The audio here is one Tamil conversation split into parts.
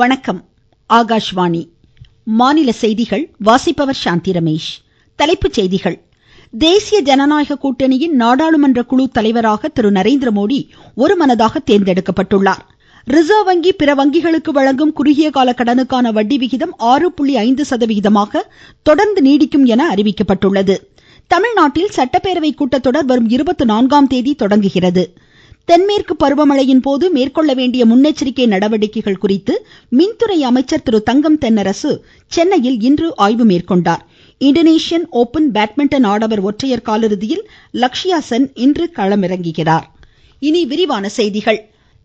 வணக்கம். ஆகாஷ்வாணி. மாநில செய்திகள் வாசிப்பவர் சாந்தி ரமேஷ். தலைப்புச் செய்திகள். தேசிய ஜனநாயக கூட்டணியின் நாடாளுமன்ற குழு தலைவராக திரு நரேந்திரமோடி ஒருமனதாக தேர்ந்தெடுக்கப்பட்டுள்ளார். ரிசர்வ் வங்கி பிற வங்கிகளுக்கு வழங்கும் குறுகிய கால கடனுக்கான வட்டி விகிதம் ஆறு புள்ளி ஐந்து சதவிகிதமாக தொடர்ந்து நீடிக்கும் என அறிவிக்கப்பட்டுள்ளது. தமிழ்நாட்டில் சட்டப்பேரவை கூட்டத்தொடர் வரும் இருபத்தி நான்காம் தேதி தொடங்குகிறது. தென்மேற்கு பருவமழையின் போது மேற்கொள்ள வேண்டிய முன்னெச்சரிக்கை நடவடிக்கைகள் குறித்து மின்துறை அமைச்சர் திரு தங்கம் தென்னரசு சென்னையில் இன்று ஆய்வு மேற்கொண்டார். இந்தோனேஷியன் ஓபன் பேட்மிண்டன் ஆடவர் ஒற்றையர் காலிறுதியில் லக்ஷ்யா சென் இன்று களமிறங்குகிறார். இனி விரிவான செய்திகள்.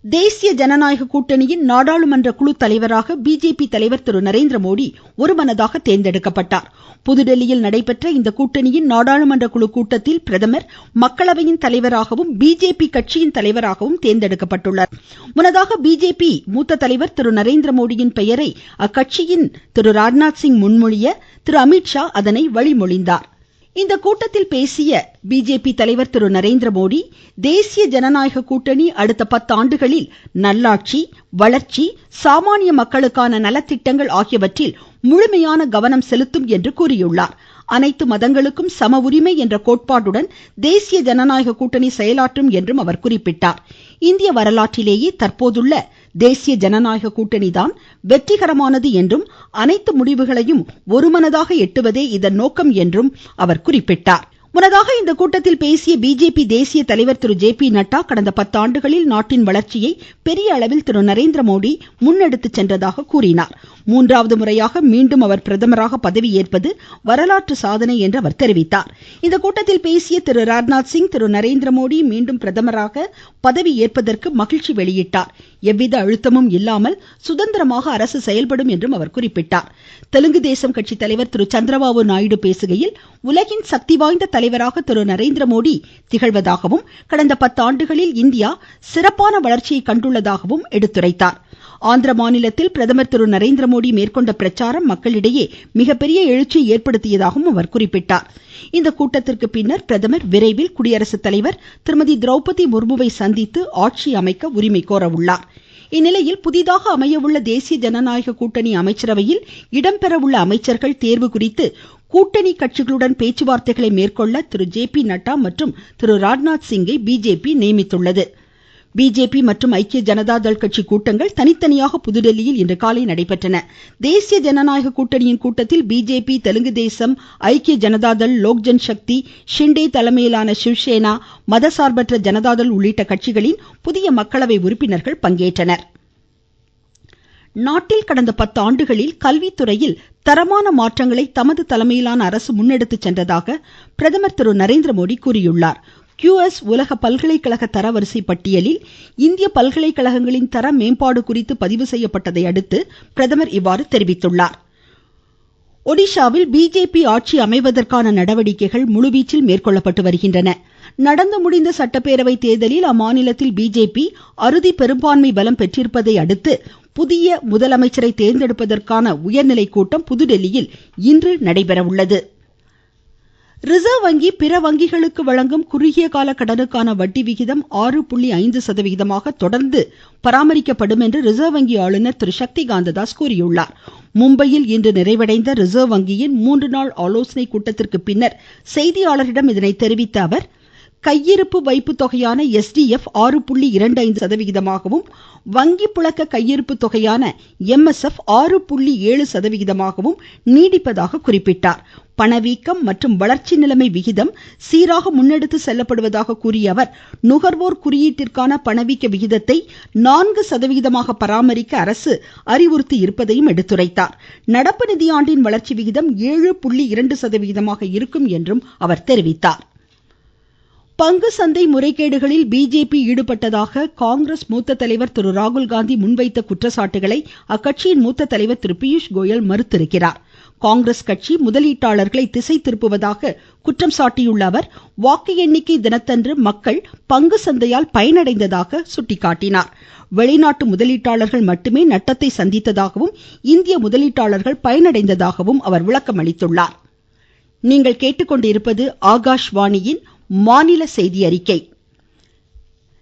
தேசிய ஜனநாயக கூட்டணியின் நாடாளுமன்ற குழு தலைவராக பிஜேபி தலைவர் திரு நரேந்திரமோடி ஒருமனதாக தேர்ந்தெடுக்கப்பட்டார். புதுதில்லியில் நடைபெற்ற இந்த கூட்டணியின் நாடாளுமன்ற குழு கூட்டத்தில் பிரதமர் மக்களவையின் தலைவராகவும் பிஜேபி கட்சியின் தலைவராகவும் தேர்ந்தெடுக்கப்பட்டுள்ளார். முன்னதாக பிஜேபி மூத்த தலைவர் திரு நரேந்திரமோடியின் பெயரை அக்கட்சியின் திரு ராஜ்நாத் சிங் முன்மொழிய திரு அமித்ஷா அதனை வழிமொழிந்தார். இந்த கூட்டத்தில் பேசிய பிஜேபி தலைவர் திரு நரேந்திரமோடி தேசிய ஜனநாயக கூட்டணி அடுத்த பத்தாண்டுகளில் நல்லாட்சி வளர்ச்சி சாமானிய மக்களுக்கான நலத்திட்டங்கள் ஆகியவற்றில் முழுமையான கவனம் செலுத்தும் என்று கூறியுள்ளார். அனைத்து மதங்களுக்கும் சம உரிமை என்ற கோட்பாட்டுடன் தேசிய ஜனநாயக கூட்டணி செயலாற்றும் என்றும் அவர் குறிப்பிட்டார். இந்திய வரலாற்றிலேயே தற்போதுள்ள தேசிய ஜனநாயக கூட்டணிதான் வெற்றிகரமானது என்றும் அனைத்து முடிவுகளையும் ஒருமனதாக எட்டுவதே இதன் நோக்கம் என்றும் அவர் குறிப்பிட்டார். முன்னதாக இந்த கூட்டத்தில் பேசிய பிஜேபி தேசிய தலைவர் திரு ஜே பி நட்டா கடந்த பத்தாண்டுகளில் நாட்டின் வளர்ச்சியை பெரிய அளவில் திரு நரேந்திரமோடி முன்னெடுத்து சென்றதாக கூறினார். மூன்றாவது முறையாக மீண்டும் அவர் பிரதமராக பதவியேற்பது வரலாற்று சாதனை என்று அவர் தெரிவித்தார். இந்த கூட்டத்தில் பேசிய திரு ராஜ்நாத் சிங் திரு நரேந்திரமோடி மீண்டும் பிரதமராக பதவியேற்பதற்கு மகிழ்ச்சி வெளியிட்டார். எவ்வித அழுத்தமும் இல்லாமல் சுதந்திரமாக அரசு செயல்படும் என்றும் அவர் குறிப்பிட்டார். தெலுங்கு தேசம் கட்சி தலைவர் திரு சந்திரபாபு நாயுடு பேசுகையில் உலகின் சக்தி வாய்ந்த தலைவராக திரு நரேந்திரமோடி திகழ்வதாகவும் கடந்த பத்தாண்டுகளில் இந்தியா சிறப்பான வளர்ச்சியை கண்டுள்ளதாகவும் எடுத்துரைத்தார். ஆந்திர மாநிலத்தில் பிரதமர் திரு நரேந்திரமோடி மேற்கொண்ட பிரச்சாரம் மக்களிடையே மிகப்பெரிய எழுச்சியை ஏற்படுத்தியதாகவும் அவர் குறிப்பிட்டார். இந்த கூட்டத்திற்கு பின்னர் பிரதமர் விரைவில் குடியரசுத் தலைவர் திருமதி திரௌபதி முர்முவை சந்தித்து ஆட்சி அமைக்க உரிமை கோரவுள்ளார். இந்நிலையில் புதிதாக அமையவுள்ள தேசிய ஜனநாயக கூட்டணி அமைச்சரவையில் இடம்பெறவுள்ள அமைச்சர்கள் தேர்வு குறித்து கூட்டணி கட்சிகளுடன் பேச்சுவார்த்தைகளை மேற்கொள்ள திரு ஜே பி நட்டா மற்றும் திரு ராஜ்நாத் சிங்கை பிஜேபி நியமித்துள்ளது. பிஜேபி மற்றும் ஐக்கிய ஜனதா தள் கட்சி கூட்டங்கள் தனித்தனியாக புதுதில்லியில் இன்று காலை நடைபெற்றன. தேசிய ஜனநாயக கூட்டணியின் கூட்டத்தில் பிஜேபி தெலுங்கு தேசம் ஐக்கிய ஜனதா தள் லோக் சக்தி ஷிண்டே தலைமையிலான சிவசேனா மதசார்பற்ற ஜனதாதள் உள்ளிட்ட கட்சிகளின் புதிய மக்களவை உறுப்பினர்கள் பங்கேற்றனர். நாட்டில் கடந்த பத்து ஆண்டுகளில் கல்வித்துறையில் தரமான மாற்றங்களை தமது தலைமையிலான அரசு முன்னெடுத்து சென்றதாக பிரதமர் திரு நரேந்திரமோடி கூறியுள்ளார். கியூஎஸ் உலக பல்கலைக்கழக தரவரிசை பட்டியலில் இந்திய பல்கலைக்கழகங்களின் தர மேம்பாடு குறித்து பதிவு செய்யப்பட்டதை அடுத்து பிரதமர் இவ்வாறு தெரிவித்துள்ளார். ஒடிஷாவில் பிஜேபி ஆட்சி அமைவதற்கான நடவடிக்கைகள் முழுவீச்சில் மேற்கொள்ளப்பட்டு வருகின்றன. நடந்து முடிந்த சட்டப்பேரவை தேர்தலில் அம்மாநிலத்தில் பிஜேபி அறுதி பெரும்பான்மை பலம் பெற்றிருப்பதை அடுத்து புதிய முதலமைச்சரை தேர்ந்தெடுப்பதற்கான உயர்நிலை கூட்டம் புதுதில்லியில் இன்று நடைபெற உள்ளது ரிசர்வ் வங்கி பிற வங்கிகளுக்கு வழங்கும் குறுகிய கால கடனுக்கான வட்டி விகிதம் ஆறு புள்ளி ஐந்து சதவிகிதமாக தொடர்ந்து பராமரிக்கப்படும் என்று ரிசர்வ் வங்கி ஆளுநர் திரு சக்தி காந்ததாஸ் கூறியுள்ளார். மும்பையில் இன்று நிறைவடைந்த ரிசர்வ் வங்கியின் மூன்று நாள் ஆலோசனை கூட்டத்திற்கு பின்னர் செய்தியாளர்களிடம் இதனை தெரிவித்த அவர் கையிருப்பு வைப்பு தொகையான எஸ்டிஎஃப் ஆறு புள்ளி இரண்டு ஐந்து சதவிகிதமாகவும் வங்கி புழக்க கையிருப்பு தொகையான எம்எஸ்எப் ஆறு புள்ளி ஏழு சதவிகிதமாகவும் நீடிப்பதாக குறிப்பிட்டார். பணவீக்கம் மற்றும் வளர்ச்சி நிலைமை விகிதம் சீராக முன்னெடுத்து செல்லப்படுவதாக கூறிய அவர் நுகர்வோர் குறியீட்டிற்கான பணவீக்க விகிதத்தை நான்கு சதவிகிதமாக பராமரிக்க அரசு அறிவுறுத்தி இருப்பதையும் எடுத்துரைத்தார். நடப்பு நிதியாண்டின் வளர்ச்சி விகிதம் ஏழு புள்ளி இரண்டு சதவிகிதமாக இருக்கும் என்றும் அவர் தெரிவித்தார். பங்கு சந்தை முறைகேடுகளில் பிஜேபி ஈடுபட்டதாக காங்கிரஸ் மூத்த தலைவர் திரு ராகுல்காந்தி முன்வைத்த குற்றச்சாட்டுகளை அக்கட்சியின் மூத்த தலைவர் திரு பியூஷ் கோயல் மறுத்திருக்கிறார். காங்கிரஸ் கட்சி முதலீட்டாளர்களை திசை திருப்புவதாக குற்றம் சாட்டியுள்ள அவர் வாக்கு எண்ணிக்கை தினத்தன்று மக்கள் பங்கு சந்தையால் பயனடைந்ததாக சுட்டிக்காட்டினார். வெளிநாட்டு முதலீட்டாளர்கள் மட்டுமே நட்டத்தை சந்தித்ததாகவும் இந்திய முதலீட்டாளர்கள் பயனடைந்ததாகவும் அவர் விளக்கம் மாநில செய்தி அறிக்கை.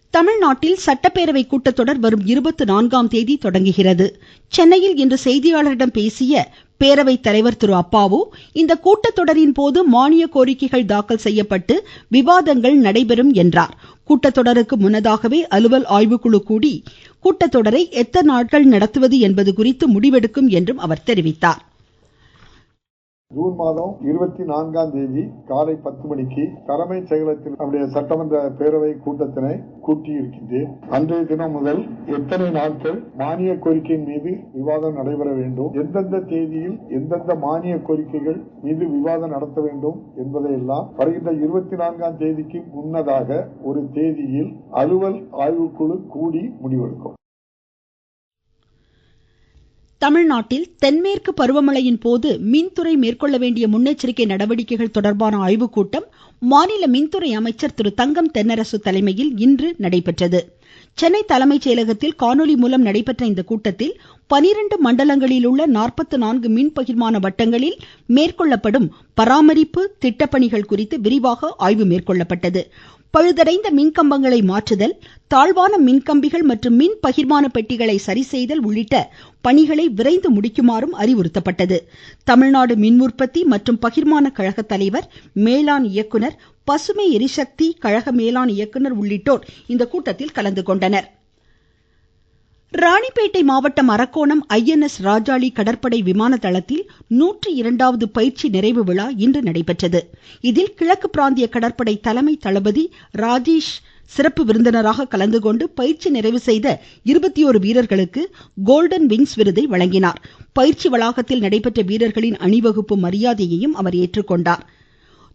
தமிழ்நாட்டில் சட்டப்பேரவை கூட்டத்தொடர் வரும் இருபத்தி நான்காம் தேதி தொடங்குகிறது. சென்னையில் இன்று செய்தியாளர்களிடம் பேசிய பேரவைத் தலைவர் திரு அப்பாவு இந்த கூட்டத்தொடரின் போது மானிய கோரிக்கைகள் தாக்கல் செய்யப்பட்டு விவாதங்கள் நடைபெறும் என்றார். கூட்டத்தொடருக்கு முன்னதாகவே அலுவல் ஆய்வுக்குழு கூடி கூட்டத்தொடரை எத்தனை நாட்கள் நடத்துவது என்பது குறித்து முடிவெடுக்கும் என்றும் அவர் தெரிவித்தார். ஜூன் மாதம் இருபத்தி நான்காம் தேதி காலை பத்து மணிக்கு தலைமைச் செயலகத்தில் நம்முடைய சட்டமன்ற பேரவை கூட்டத்தினை கூட்டியிருக்கின்றேன். அன்றைய தினம் முதல் எத்தனை நாட்கள் மானிய கோரிக்கையின் மீது விவாதம் நடைபெற வேண்டும் எந்தெந்த தேதியில் எந்தெந்த மானிய கோரிக்கைகள் மீது விவாதம் நடத்த வேண்டும் என்பதையெல்லாம் வருகின்ற இருபத்தி நான்காம் தேதிக்கு முன்னதாக ஒரு தேதியில் அலுவல் ஆய்வுக்குழு கூடி முடிவெடுக்கும். தமிழ்நாட்டில் தென்மேற்கு பருவமழையின் போது மின்துறை மேற்கொள்ள வேண்டிய முன்னெச்சரிக்கை நடவடிக்கைகள் தொடர்பான ஆய்வுக்கூட்டம் மாநில மின்துறை அமைச்சர் திரு தங்கம் தென்னரசு தலைமையில் இன்று நடைபெற்றது. சென்னை தலைமைச் செயலகத்தில் காணொலி மூலம் நடைபெற்ற இந்த கூட்டத்தில் பனிரெண்டு மண்டலங்களில் உள்ள நாற்பத்து நான்கு மின் பகிர்மான வட்டங்களில் மேற்கொள்ளப்படும் பராமரிப்பு திட்டப்பணிகள் குறித்து விரிவாக ஆய்வு மேற்கொள்ளப்பட்டது. பழுதடைந்த மின்கம்பங்களை மாற்றுதல் தாழ்வான மின்கம்பிகள் மற்றும் மின் பகிர்மான பெட்டிகளை சரி செய்தல் உள்ளிட்ட பணிகளை விரைந்து முடிக்குமாறும் அறிவுறுத்தப்பட்டது. தமிழ்நாடு மின் உற்பத்தி மற்றும் பகிர்மான கழக தலைவர் மேலாண் இயக்குனர் பசுமை எரிசக்தி கழக மேலாண் இயக்குநர் உள்ளிட்டோர் இந்த கூட்டத்தில் ராணிப்பேட்டை மாவட்டம் அரக்கோணம் ஐஎன்எஸ் ராஜாளி கடற்படை விமான தளத்தில் நூற்றி இரண்டாவது பயிற்சி நிறைவு விழா இன்று நடைபெற்றது. இதில் கிழக்கு பிராந்திய கடற்படை தலைமை தளபதி ராஜேஷ் சிறப்பு விருந்தினராக கலந்து கொண்டு பயிற்சி நிறைவு செய்த இருபத்தி ஓரு வீரர்களுக்கு கோல்டன் விங்ஸ் விருதை வழங்கினார். பயிற்சி வளாகத்தில் நடைபெற்ற வீரர்களின் அணிவகுப்பு மரியாதையையும் அவர் ஏற்றுக்கொண்டார்.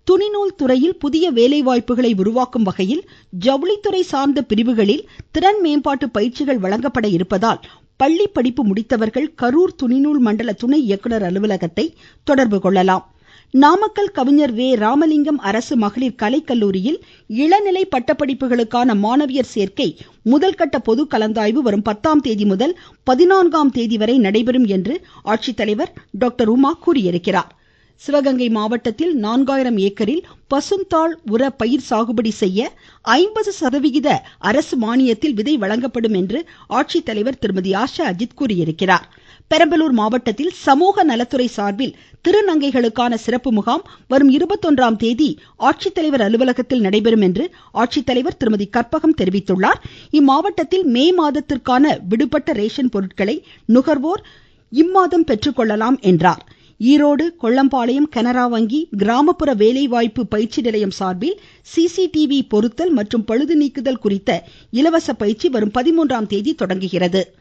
துணிநூல் துறையில் புதிய வேலைவாய்ப்புகளை உருவாக்கும் வகையில் ஜவுளித்துறை சார்ந்த பிரிவுகளில் திறன் மேம்பாட்டு பயிற்சிகள் வழங்கப்பட இருப்பதால் பள்ளி படிப்பு முடித்தவர்கள் கரூர் துணிநூல் மண்டல துணை இயக்குனர் அலுவலகத்தை தொடர்பு கொள்ளலாம். நாமக்கல் கவிஞர் வே. ராமலிங்கம் அரசு மகளிர் கலைக்கல்லூரியில் இளநிலை பட்டப்படிப்புகளுக்கான மாணவியர் சேர்க்கை முதல்கட்ட பொது கலந்தாய்வு வரும் பத்தாம் தேதி முதல் பதினான்காம் தேதி வரை நடைபெறும் என்று ஆட்சித்தலைவர் டாக்டர் உமா கூறியிருக்கிறார். சிவகங்கை மாவட்டத்தில் நான்காயிரம் ஏக்கரில் பசுந்தாள் உர பயிர் சாகுபடி செய்ய ஐம்பது சதவிகித அரசு மானியத்தில் விதை வழங்கப்படும் என்று ஆட்சித்தலைவர் திருமதி ஆஷா அஜித் கூறியிருக்கிறார். பெரம்பலூர் மாவட்டத்தில் சமூக நலத்துறை சார்பில் திருநங்கைகளுக்கான சிறப்பு முகாம் வரும் இருபத்தொன்றாம் தேதி ஆட்சித்தலைவர் அலுவலகத்தில் நடைபெறும் என்று ஆட்சித்தலைவர் திருமதி கற்பகம் தெரிவித்துள்ளார். இம்மாவட்டத்தில் மே மாதத்திற்கான விடுபட்ட ரேஷன் பொருட்களை நுகர்வோர் இம்மாதம் பெற்றுக்கொள்ளலாம் என்றார். ஈரோடு கொள்ளம்பாளையம் கனரா வங்கி கிராமப்புற வேலைவாய்ப்பு பயிற்சி நிலையம் சார்பில் சிசிடிவி பொருத்தல் மற்றும் பழுது நீக்குதல் குறித்த இலவச பயிற்சி வரும் பதிமூன்றாம் தேதி தொடங்குகிறது.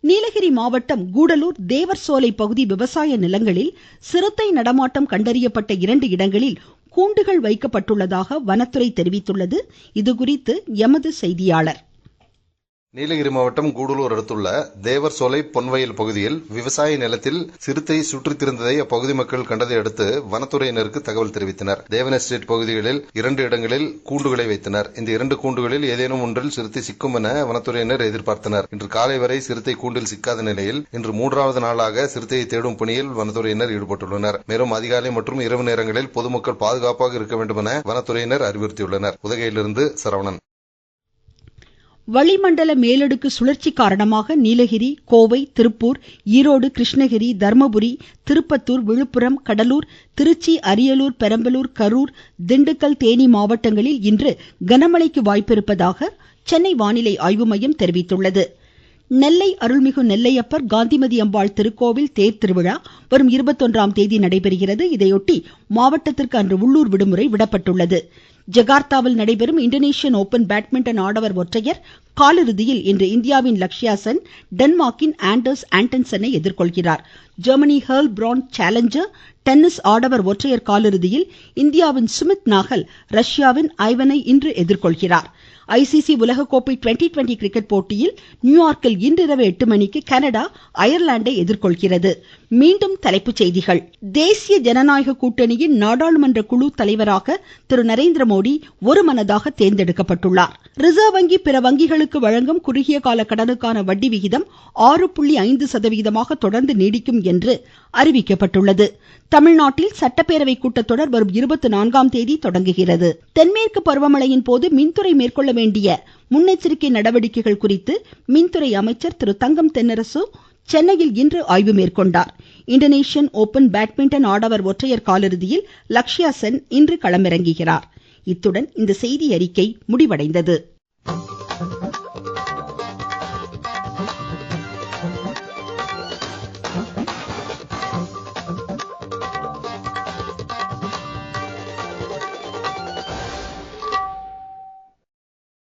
நீலகிரி மாவட்டம் கூடலூர் தேவர்சோலை பகுதி விவசாய நிலங்களில் சிறுத்தை நடமாட்டம் கண்டறியப்பட்ட இரண்டு இடங்களில் கூண்டுகள் வைக்கப்பட்டுள்ளதாக வனத்துறை தெரிவித்துள்ளது. இதுகுறித்து எமது செய்தியாளர். நீலகிரி மாவட்டம் கூடலூர் அடுத்துள்ள தேவர் சோலை பொன்வயல் பகுதியில் விவசாய நிலத்தில் சிறுத்தை சுற்றித் திரிந்ததை அப்பகுதி மக்கள் கண்டதை அடுத்து வனத்துறையினருக்கு தகவல் தெரிவித்தனர். தேவன் எஸ்டேட் பகுதிகளில் இரண்டு இடங்களில் கூண்டுகளை வைத்தனர். இந்த இரண்டு கூண்டுகளில் ஏதேனும் ஒன்றில் சிறுத்தை சிக்கும் என வனத்துறையினர் எதிர்பார்த்தனர். இன்று காலை வரை சிறுத்தை கூண்டில் சிக்காத நிலையில் இன்று மூன்றாவது நாளாக சிறுத்தையை தேடும் பணியில் வனத்துறையினர் ஈடுபட்டுள்ளனர். மேலும் அதிகாலை மற்றும் இரவு நேரங்களில் பொதுமக்கள் பாதுகாப்பாக இருக்க வேண்டும் என வனத்துறையினர் அறிவுறுத்தியுள்ளனர். உதகையிலிருந்து சரவணன். வளிமண்டல மேலடுக்கு சுழற்சி காரணமாக நீலகிரி கோவை திருப்பூர் ஈரோடு கிருஷ்ணகிரி தர்மபுரி திருப்பத்தூர் விழுப்புரம் கடலூர் திருச்சி அரியலூர் பெரம்பலூர் கரூர் திண்டுக்கல் தேனி மாவட்டங்களில் இன்று கனமழைக்கு வாய்ப்பிருப்பதாக சென்னை வானிலை ஆய்வு மையம் தெரிவித்துள்ளது. நெல்லை அருள்மிகு நெல்லையப்பர் காந்திமதி அம்பாள் திருக்கோவில் தேர் திருவிழா வரும் இருபத்தொன்றாம் தேதி நடைபெறுகிறது. இதையொட்டி மாவட்டத்திற்கு அன்று உள்ளூர் விடுமுறை விடப்பட்டுள்ளது. ஜகார்த்தாவில் நடைபெறும் இந்தோனேஷியன் ஓபன் பேட்மிண்டன் ஆடவர் ஒற்றையர் காலிறுதியில் இன்று இந்தியாவின் லக்ஷ்யா சென் டென்மார்க்கின் ஆண்டர்ஸ் ஆன்டன்சனை எதிர்கொள்கிறார். ஜெர்மனி ஹேர்ல் பிரான் சேலஞ்சர் டென்னிஸ் ஆடவர் ஒற்றையர் காலிறுதியில் இந்தியாவின் சுமித் நாகல் ரஷ்யாவின் ஐவனை இன்று எதிர்கொள்கிறார். ஐசிசி உலகக்கோப்பை ட்வெண்ட்டி ட்வெண்ட்டி கிரிக்கெட் போட்டியில் நியூயார்க்கில் இன்றிரவு எட்டு மணிக்கு கனடா அயர்லாந்தை எதிர்கொள்கிறது. மீண்டும் தலைப்புச் செய்திகள். தேசிய ஜனநாயக கூட்டணியின் நாடாளுமன்ற குழு தலைவராக திரு நரேந்திர மோடி ஒருமனதாக தேர்ந்தெடுக்கப்பட்டுள்ளார். ரிசர்வ் வங்கி பிற வங்கிகளுக்கு வழங்கும் குறுகிய கால கடனுக்கான வட்டி விகிதம் ஆறு புள்ளி ஐந்து சதவிகிதமாக தொடர்ந்து நீடிக்கும் என்று அறிவிக்கப்பட்டுள்ளது. தமிழ்நாட்டில் சட்டப்பேரவை கூட்டத்தொடர் வரும் இருபத்தி நான்காம் தேதி தொடங்குகிறது. தென்மேற்கு பருவமழையின் போது மின்துறை மேற்கொள்ள வேண்டிய முன்னெச்சரிக்கை நடவடிக்கைகள் குறித்து மின்துறை அமைச்சர் திரு தங்கம் தென்னரசு சென்னையில் இன்று ஆய்வு மேற்கொண்டார். இந்தோனேஷியன் ஓபன் பேட்மிண்டன் ஆடவர் ஒற்றையர் காலிறுதியில் லக்ஷ்யா சென் இன்று களமிறங்குகிறார். இத்துடன் இந்த செய்தியறிக்கை முடிவடைந்தது.